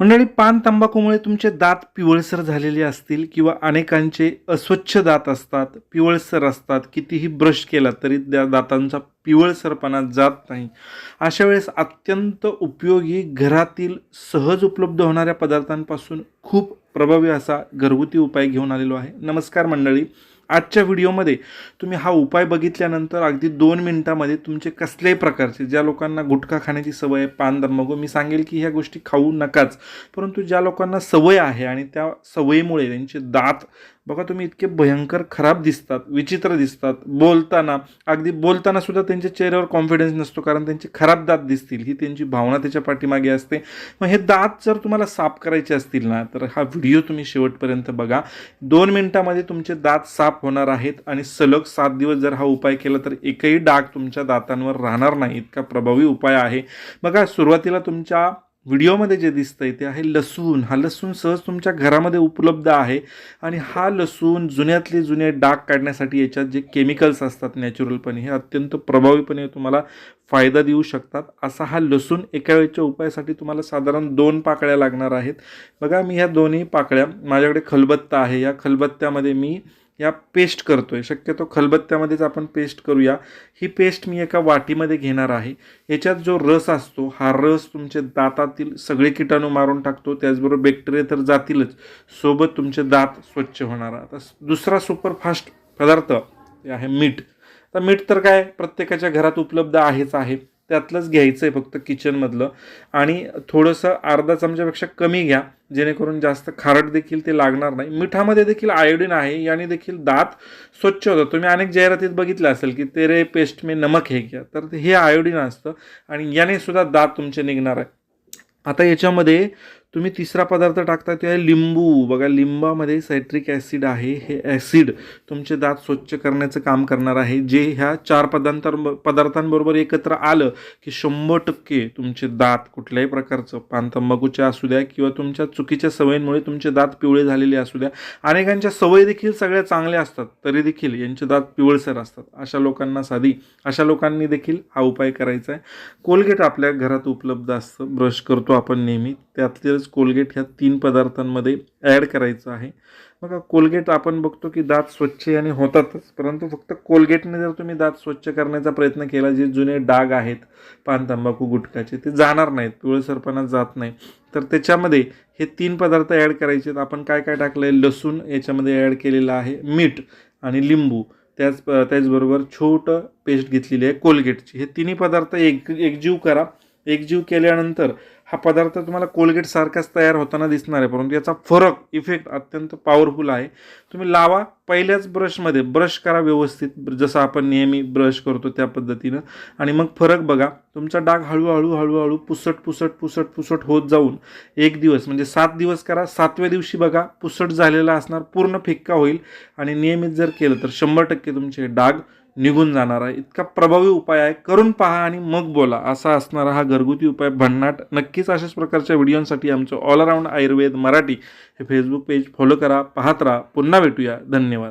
मंडळी पान तंबाखूमुळे तुमचे दात पिवळसर झालेले असतील किंवा अनेकांचे अस्वच्छ दात असतात पिवळसर असतात कितीही ब्रश केला तरी त्या दातांचा पिवळसरपणा जात नाही. अशा वेळेस अत्यंत उपयोगी घरातील सहज उपलब्ध होणाऱ्या पदार्थांपासून खूप प्रभावी असा घरगुती उपाय घेऊन आलेलो आहे. नमस्कार मंडळी. आजच्या व्हिडिओमध्ये तुम्ही हा उपाय बघितल्यानंतर अगदी दोन मिनटामध्ये तुमचे कसल्याही प्रकारचे ज्या लोकांना गुटखा खाण्याची सवय आहे पान दमगो मी सांगेल की ह्या गोष्टी खाऊ नकाच. परंतु ज्या लोकांना सवय आहे आणि त्या सवयीमुळे त्यांचे दात बघा तुम्ही इतके भयंकर खराब दिसतात विचित्र दिसतात. बोलताना अगदी बोलताना सुद्धा त्यांच्या चेहऱ्यावर कॉन्फिडन्स नसतो कारण त्यांचे खराब दात दिसतील ही त्यांची भावना त्याच्या पाठीमागे असते. मग हे दात जर तुम्हाला साफ करायचे असतील ना तर हा व्हिडिओ तुम्ही शेवटपर्यंत बघा. दोन मिनटामध्ये तुमचे दात साफ होणार आहेत आणि सलग सात दिवस जर हा उपाय केला तर एकही डाग तुमच्या दातांवर राहणार नाही. इतका प्रभावी उपाय आहे. बघा सुरुवातीला तुमच्या व्हिडिओमध्ये जे दिसतंय ते आहे लसूण. हा लसूण सहज तुमच्या घरामध्ये उपलब्ध आहे आणि हा लसूण जुन्यातले जुने डाग काढण्यासाठी याच्यात जे केमिकल्स असतात नॅचरलपणे हे अत्यंत प्रभावीपणे तुम्हाला फायदा देऊ शकतात. असा हा लसूण एका वेळच्या उपायासाठी तुम्हाला साधारण दोन पाकळ्या लागणार आहेत. बघा मी ह्या दोन्ही पाकळ्या माझ्याकडे खलबत्ता आहे. या खलबत्त्यामध्ये मी या पेस्ट करतो आहे शक्यतो खलबत्त्यामध्येच आपण पेस्ट करूया. ही पेस्ट मी एका वाटीमध्ये घेणार आहे. याच्यात जो रस असतो हा रस तुमच्या दातातील सगळे किटाणू मारून टाकतो. त्याचबरोबर बॅक्टेरिया तर जातीलच. सोबत तुमचे दात स्वच्छ होणार. आता दुसरा सुपरफास्ट पदार्थ आहे मीठ. तर मीठ तर काय? प्रत्येकाच्या घरात उपलब्ध आहेच आहे. त्यातलंच घ्यायचं आहे फक्त किचनमधलं. आणि थोडंसं अर्धा चमच्यापेक्षा कमी घ्या जेणेकरून जास्त खारट देखील ते लागणार नाही. मिठामध्ये देखील आयोडीन आहे याने देखील दात स्वच्छ होतात. तुम्ही अनेक जाहिरातीत बघितलं असेल की तेरे पेस्ट मे नमक हे घ्या तर हे आयोडीन असतं आणि याने सुद्धा दात तुमचे निघणार आहे. आता याच्यामध्ये तुम्ही तिसरा पदार्थ टाकता तो आहे लिंबू. बघा लिंबामध्ये सायट्रिक ॲसिड आहे. हे ॲसिड तुमचे दात स्वच्छ करण्याचं काम करणार आहे. जे ह्या चार पदार्थां पदार्थांबरोबर एकत्र आलं की शंभर टक्के तुमचे दात कुठल्याही प्रकारचं पान तंबाखूचे असू द्या किंवा तुमच्या चुकीच्या सवयींमुळे तुमचे दात पिवळे झालेले असू द्या. अनेकांच्या सवयी देखील सगळ्या चांगल्या असतात तरी देखील यांचे दात पिवळसर असतात. अशा लोकांना साधी अशा लोकांनी देखील हा उपाय करायचा आहे. कोलगेट आपल्या घरात उपलब्ध असतं. ब्रश करतो आपण नेहमी. त्यातलेच कोलगेट ह्या तीन पदार्थांमध्ये ॲड करायचं आहे. बघा कोलगेट आपण बघतो की दात स्वच्छ आणि होतातच परंतु फक्त कोलगेटने जर तुम्ही दात स्वच्छ करण्याचा प्रयत्न केला जे जुने डाग आहेत पान तंबाखू गुटखाचे ते जाणार नाहीत पिवळसरपणा जात नाही. तर त्याच्यामध्ये हे तीन पदार्थ ॲड करायचे आहेत. आपण काय काय टाकलं आहे लसूण याच्यामध्ये ॲड केलेलं आहे मीठ आणि लिंबू. त्याच त्याचबरोबर छोटं पेस्ट घेतलेली आहे कोलगेटची. हे तिन्ही पदार्थ एक एकजीव करा. एकजीव केल्यानंतर हा पदार्थ तुम्हाला कोलगेट सारखाच तयार होताना दिसणार आहे परंतु याचा फरक इफेक्ट अत्यंत पॉवरफुल आहे. तुम्ही लावा पहिल्याच ब्रशमध्ये ब्रश करा व्यवस्थित जसं आपण नेहमी ब्रश करतो त्या पद्धतीनं. आणि मग फरक बघा तुमचा डाग हळूहळू हळूहळू पुसट पुसट पुसट पुसट होत जाऊन एक दिवस म्हणजे सात दिवस करा सातव्या दिवशी बघा पुसट झालेला असणार पूर्ण फिक्का होईल. आणि नियमित जर केलं तर शंभर टक्के तुमचे डाग निघून जाणार आहे. इतका प्रभावी उपाय आहे. करून पहा आणि मग बोला. असा असणारा हा घरगुती उपाय भन्नाट नक्कीच अशाच प्रकारच्या व्हिडिओंसाठी आमचं ऑल अराऊंड आयुर्वेद मराठी हे फेसबुक पेज फॉलो करा पाहत राहा. पुन्हा भेटूया. धन्यवाद.